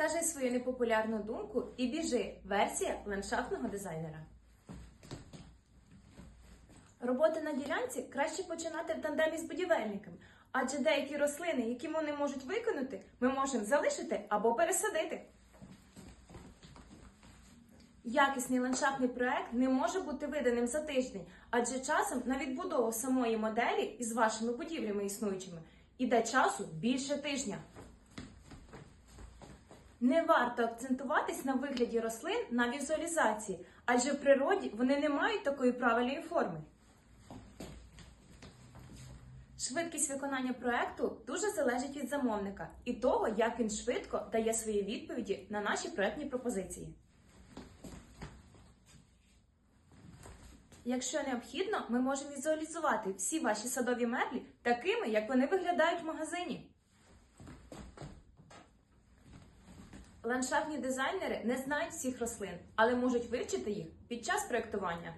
Скажи свою непопулярну думку і біжи. Версія ландшафтного дизайнера. Роботи на ділянці краще починати в тандемі з будівельниками, адже деякі рослини, які вони можуть виконати, ми можемо залишити або пересадити. Якісний ландшафтний проект не може бути виданим за тиждень, адже часом на відбудову самої моделі із вашими будівлями існуючими іде часу більше тижня. Не варто акцентуватись на вигляді рослин на візуалізації, адже в природі вони не мають такої правильної форми. Швидкість виконання проекту дуже залежить від замовника і того, як він швидко дає свої відповіді на наші проектні пропозиції. Якщо необхідно, ми можемо візуалізувати всі ваші садові меблі такими, як вони виглядають в магазині. Ландшафтні дизайнери не знають всіх рослин, але можуть вивчити їх під час проектування.